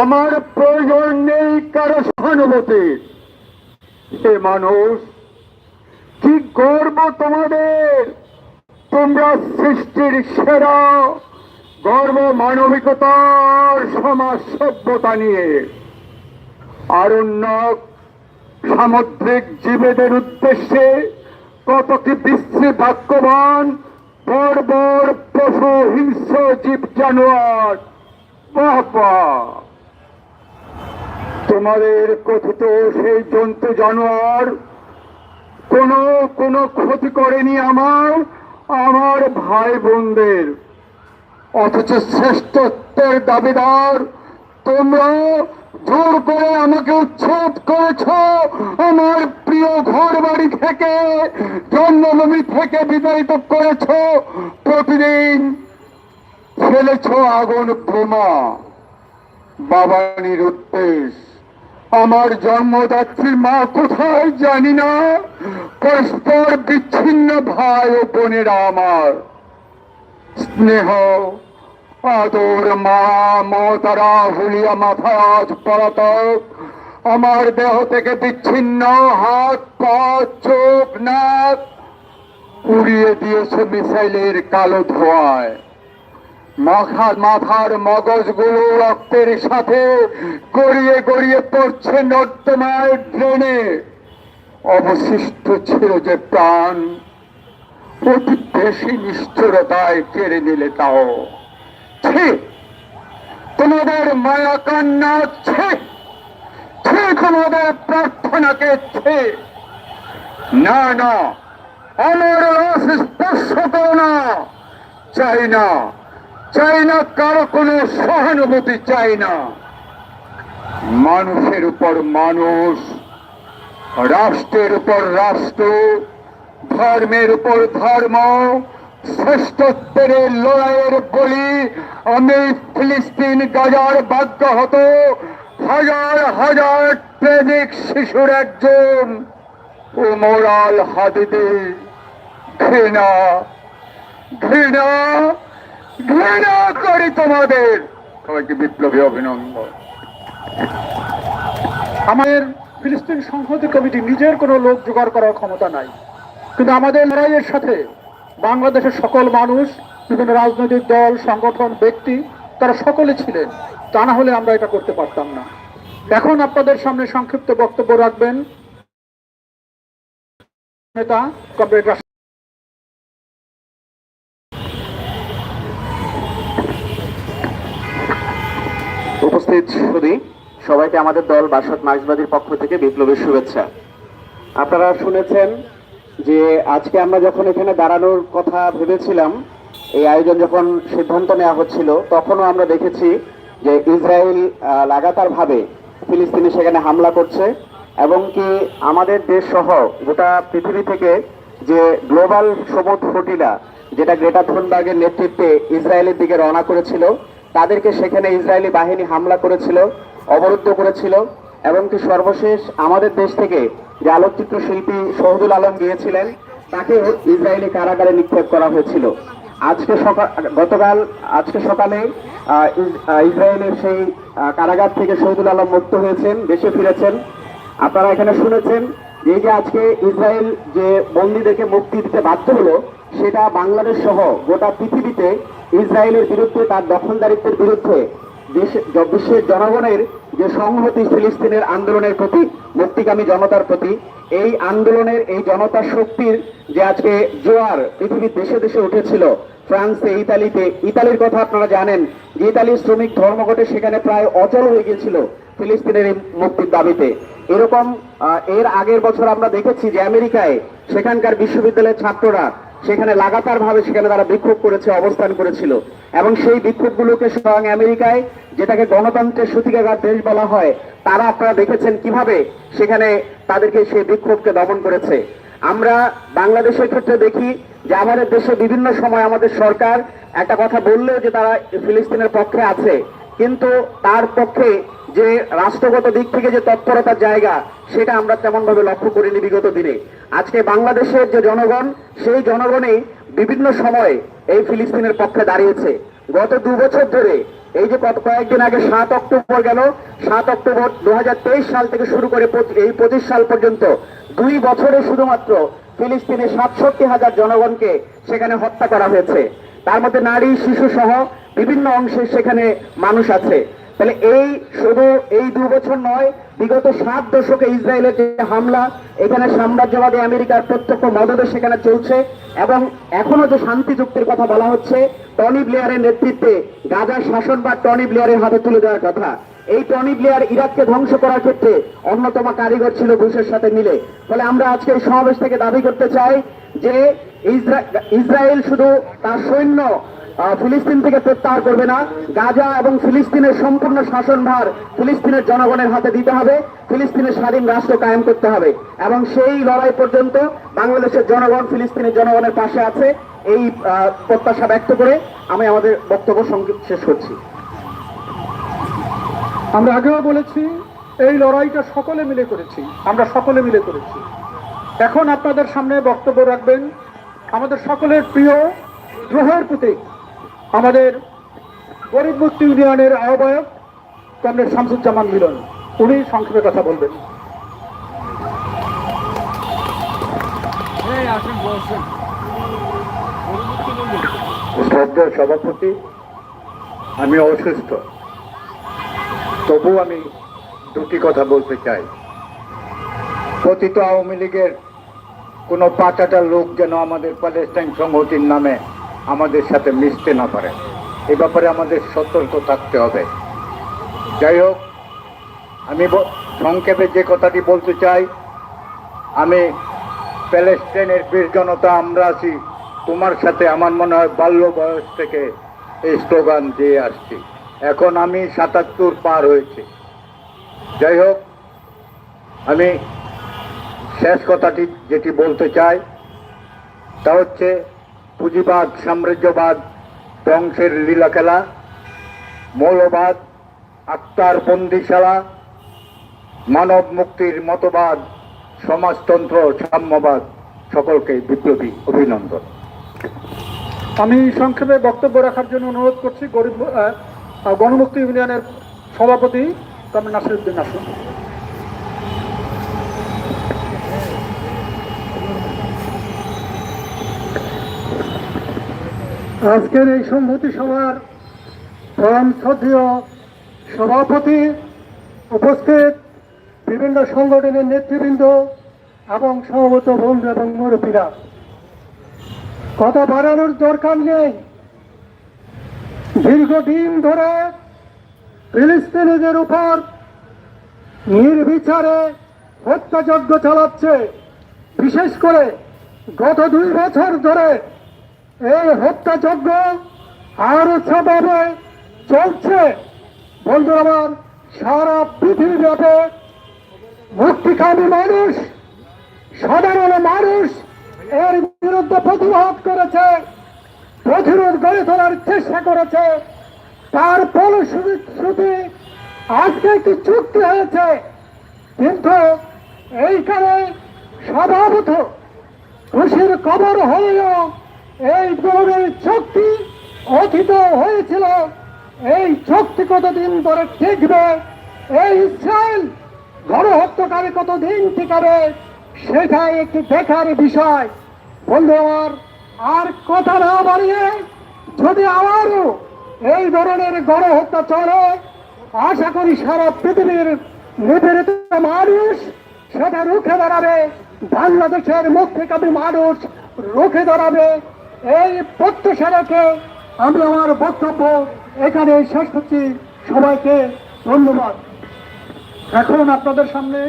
আমার প্রয়োজন নেই কারও সহানুভূতির হে মানুষ, কি গর্ব তোমাদের। তোমরা সৃষ্টির সেরা, গর্ব মানবিকতার সমাজ সভ্যতা নিয়ে। আরণ্যক, সামুদ্রিক জীবেদের উদ্দেশ্যে কত কি বিশ্রী বাক্যবান বর্বর পশু হিংস্র জীব জানোয়ার। বাবা তোমাদের কথিত সেই জন্তু জানোয়ার, কোনো কোনো ক্ষতি করেনি আমার আমার ভাই বোনদের অথচ শ্রেষ্ঠত্বের দাবিদার তোমরা জোর করে আমাকে উচ্ছেদ করেছ। আমার প্রিয় ঘর বাড়ি থেকে, জন্মভূমি থেকে বিতাড়িত করেছ। প্রতিদিন ফেলেছ আগুন বোমা। বাবানির উদ্দেশ আমার জন্মদাত্রী মা কোথায় জানি না। পরস্পর বিচ্ছিন্ন ভাই ও বোনেরা আমার। স্নেহ, আদর, মা মমতারা হুলিয়া মাথা আজ পলাতক, আমার দেহ থেকে বিচ্ছিন্ন হাত, পা, চোখ, নাক উড়িয়ে দিয়েছে মিসাইলের কালো ধোঁয়ায়। মাথার মাথার মগজগুলো রক্তের সাথে গড়িয়ে গড়িয়ে পড়ছে নর্দমায় ড্রেনে। অবশিষ্ট ছিল যে প্রাণ অতি বেশি নিষ্ঠুরতায় কেড়ে নিলে তাও। ছি, তোমাদের মায়া কান্না ছে ছে, তোমাদের প্রার্থনাকে ছে। না না, আমার রস স্পর্শ করো না, চাই না। চাই না, কারও কোনো সহানুভূতি চাই না। মানুষের উপর মানুষ, রাষ্ট্রের উপর রাষ্ট্র, ধর্মের উপর ধর্ম, শ্রেষ্ঠত্বের লড়াইয়ের বলি আমি ফিলিস্তিন, গাজার বাধ্য হতো হাজার হাজার প্রেমিক শিশুর একজন ও মোরাল হাদিদি ঘৃণা ঘৃণা ঘৃণা করি তোমাদের। সবাইকে বিপ্লবী অভিনন্দন। আমাদের ফিলিস্তিন সংহতি কমিটি নিজের কোনো লোক জোগাড় করার ক্ষমতা নাই। কিন্তু আমাদের লড়াইয়ের সাথে বাংলাদেশের সকল মানুষ, বিভিন্ন রাজনৈতিক দল, সংগঠন, ব্যক্তি, তারা সকলে ছিলেন। তা না হলে আমরা এটা করতে পারতাম না। এখন আপনাদের সামনে সংক্ষিপ্ত বক্তব্য রাখবেন। নেতা, কমরেড উপস্থিত সুদী সবাইকে আমাদের দল বাসদ মার্ক্সবাদীর পক্ষ থেকে বিপ্লবীর শুভেচ্ছা। আপনারা শুনেছেন যে আজকে আমরা যখন এখানে দাঁড়ানোর কথা ভেবেছিলাম, এই আয়োজন যখন সিদ্ধান্ত নেওয়া হচ্ছিল, তখনও আমরা দেখেছি যে ইসরায়েল লাগাতারভাবে ফিলিস্তিনে সেখানে হামলা করছে এবং কি আমাদের দেশ সহ গোটা পৃথিবী থেকে যে গ্লোবাল সবুজ ফটিলা যেটা গ্রেটা থুনবার্গের নেতৃত্বে ইসরায়েলের দিকে রওনা করেছিল তাদেরকে সেখানে ইসরায়েলি বাহিনী হামলা করেছিল, অবরুদ্ধ করেছিল এবং কি সর্বশেষ আমাদের দেশ থেকে যে আলোকচিত্র শিল্পী শহদুল আলম গিয়েছিলেন তাকে ইসরায়েলি কারাগারে নিক্ষেপ করা হয়েছিল। আজকে সকাল, গতকাল, আজকে সকালে ইসরায়েলের সেই কারাগার থেকে শহীদুল আলম মুক্ত হয়েছেন, দেশে ফিরেছেন। আপনারা এখানে শুনেছেন এই যে আজকে ইসরায়েল যে বন্দীদেরকে মুক্তি দিতে বাধ্য হলো, সেটা বাংলাদেশ সহ গোটা পৃথিবীতে ইসরায়েলের বিরুদ্ধে তার দখলদারিত্বের বিরুদ্ধে বিশ্বের জনগণের যে সংহতি ফিলিস্তিনের আন্দোলনের প্রতি, মুক্তিকামী জনতার প্রতি, এই আন্দোলনের এই জনতার শক্তির যে আজকে জোয়ার পৃথিবীর দেশে দেশে উঠেছিল, ফ্রান্সে, ইতালিতে, ইতালির কথা আপনারা জানেন যে ইতালির শ্রমিক ধর্মঘটে সেখানে প্রায় অচল হয়ে গিয়েছিল ফিলিস্তিনের মুক্তির দাবিতে। এরকম এর আগের বছর আমরা দেখেছি যে আমেরিকায় সেখানকার বিশ্ববিদ্যালয়ের ছাত্ররা সেখানে লাগাতার ভাবে সেখানে তারা বিক্ষোভ করেছে, অবস্থান করেছিল। এবং সেই বিক্ষোভগুলোকে স্বয়ং আমেরিকায়, যেটাকে গণতন্ত্রের সূতিকাগার দেশ বলা হয়, তারা আপনারা দেখেছেন কীভাবে সেখানে তাদেরকে সেই বিক্ষোভকে দমন করেছে। আমরা বাংলাদেশের ক্ষেত্রে দেখি যে আমাদের দেশে বিভিন্ন সময় আমাদের সরকার একটা কথা বললেও যে তারা ফিলিস্তিনের পক্ষে আছে। কিন্তু তার পক্ষে যে রাষ্ট্রগত দিক থেকে যে তৎপরতার জায়গা, সেটা আমরা তেমন ভাবে লক্ষ্য করিনি বিগত দিনে। আজকে বাংলাদেশের যে জনগণ, সেই জনগণই বিভিন্ন সময়ে এই ফিলিস্তিনের পক্ষে দাঁড়িয়েছে। গত দু বছর ধরে, এই যে কয়েকদিন আগে সাত অক্টোবর গেল, সাত অক্টোবর দু হাজার তেইশ সাল থেকে শুরু করে এই পঁচিশ সাল পর্যন্ত দুই বছরে শুধুমাত্র ফিলিস্তিনে সাতষট্টি হাজার জনগণকে সেখানে হত্যা করা হয়েছে। তার মধ্যে নারী, শিশু সহ বিভিন্ন অংশে সেখানে মানুষ আছে। তাহলে এই শুধু এই দু বছর নয়, বিগত সাত দশকে ইসরায়েলের যে হামলা, এখানে সাম্রাজ্যবাদী আমেরিকার প্রত্যক্ষ মদদে সেখানে চলছে এবং এখনও যে শান্তি চুক্তির কথা বলা হচ্ছে, টনি ব্লেয়ারের নেতৃত্বে গাজার শাসন বা টনি ব্লেয়ারের হাতে তুলে দেওয়ার কথা। এই টনি ব্লেয়ার ইরাককে ধ্বংস করার ক্ষেত্রে অন্যতম কারিগর ছিল ঘুষের সাথে মিলে। ফলে আমরা আজকে এই সমাবেশ থেকে দাবি করতে চাই যে ইসরা- ইসরায়েল শুধু তার সৈন্য ফিলিস্তিন থেকে প্রত্যাহার করবে না। গাজা এবং ফিলিস্তিনের সম্পূর্ণ শাসনভার ফিলিস্তিনের জনগণের হাতে দিতে হবে। ফিলিস্তিনের স্বাধীন রাষ্ট্র কায়েম করতে হবে। এবং সেই লড়াই পর্যন্ত বাংলাদেশের জনগণ, ফিলিস্তিনের জনগণের পাশে আছে। এই প্রত্যাশা ব্যক্ত করে আমি আমাদের বক্তব্য সংক্ষিপ্ত শেষ করছি। আমরা আগেও বলেছি, এই লড়াইটা সকলে মিলে করেছি। আমরা সকলে মিলে করেছি। এখন আপনাদের সামনে বক্তব্য রাখবেন আমাদের সকলের প্রিয় দ্রোহের প্রতীক। আমাদের গরিব মুক্তি ইউনিয়নের আহ্বায়ক কমরেড শামসুজ্জামান মিলন। উনি সংক্ষেপে কথা বলবেন। শ্রদ্ধেয় সভাপতি আমি অসুস্থ। তবু আমি দুটি কথা বলতে চাই। পতিত আওয়ামী লীগের কোনো পাঁচাটা লোক যেন আমাদের প্যালেস্টাইন সংহতির নামে আমাদের সাথে মিশতে না পারে এ ব্যাপারে আমাদের সতর্ক থাকতে হবে। যাই হোক, আমি সংক্ষেপে যে কথাটি বলতে চাই, আমি প্যালেস্টাইনের বীর জনতা, আমরা আছি। তোমার সাথে আমার মনে হয় বাল্য বয়স থেকে এই স্লোগান দিয়ে আসছি। এখন আমি সাতাত্তর পার হয়েছি। যাই হোক, আমি শেষ কথাটি যেটি বলতে চাই, তা হচ্ছে পুঁজিবাদ, সাম্রাজ্যবাদ, ধ্বংসের লীলা খেলা মৌলবাদ, আত্মার বন্দিশালা, মানব মুক্তির মতবাদ, সমাজতন্ত্র, সাম্যবাদ, সকলকে বিপ্লবী অভিনন্দন। আমি সংক্ষেপে বক্তব্য রাখার জন্য অনুরোধ করছি গরিব গণমুক্তি ইউনিয়নের সভাপতি কমরেড নাসিরুদ্দিন আসুন আজকের এই সংহতি সভার পরম শ্রদ্ধেয় সভাপতি উপস্থিত বিভিন্ন সংগঠনের নেতৃবৃন্দ এবং সমবেত বন্ধু এবং মুরব্বীরা। কথা বাড়ানোর দরকার নেই। দীর্ঘদিন ধরে ফিলিস্তিনিদের উপর নির্বিচারে হত্যাযজ্ঞ চালাচ্ছে। বিশেষ করে গত দুই বছর ধরে এই হত্যাযজ্ঞ আরও ভাবে চলছে। বন্ধুরা আমার, সারা পৃথিবীব্যাপী মুক্তিকামী মানুষ, সাধারণ মানুষ এর বিরুদ্ধে প্রতিবাদ করেছে, প্রতিরোধ গড়ে তোলার চেষ্টা করেছে। তার ফলশ্রুতি আজকে একটি চুক্তি হয়েছে। কিন্তু এইখানে স্বভাবত খুশির খবর হলেও এই ধরনের চুক্তি অতীত হয়েছিল। এই চুক্তি কতদিন ধরে টিকবে? এই ইসরায়েল গণহত্যাকারী কতদিন টিকাবে? সেটাই একটি দেখার বিষয়। বন্ধু আমার, আর কথা না বাড়িয়ে যদি আবারও এই ধরনের গণহত্যা চলে, আশা করি সারা পৃথিবীর নিপীড়িত মানুষ সেটা রুখে দাঁড়াবে। বাংলাদেশের মুক্তিকামী মানুষ রুখে দাঁড়াবে। এই প্রত্যাশা আমি আমার বক্তব্য এখানে শেষ করছি। সবাইকে ধন্যবাদ। এখন আপনাদের সামনে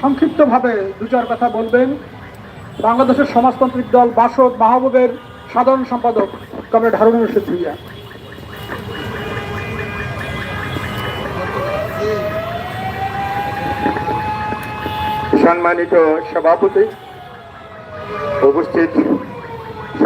সংক্ষিপ্তভাবে দু চার কথা বলবেন। বাংলাদেশের সমাজতান্ত্রিক দল বাসদ মাহবুবের সাধারণ সম্পাদক কমরেড হারুনুর রশিদ ভুইয়া। সম্মানিত সভাপতি, উপস্থিত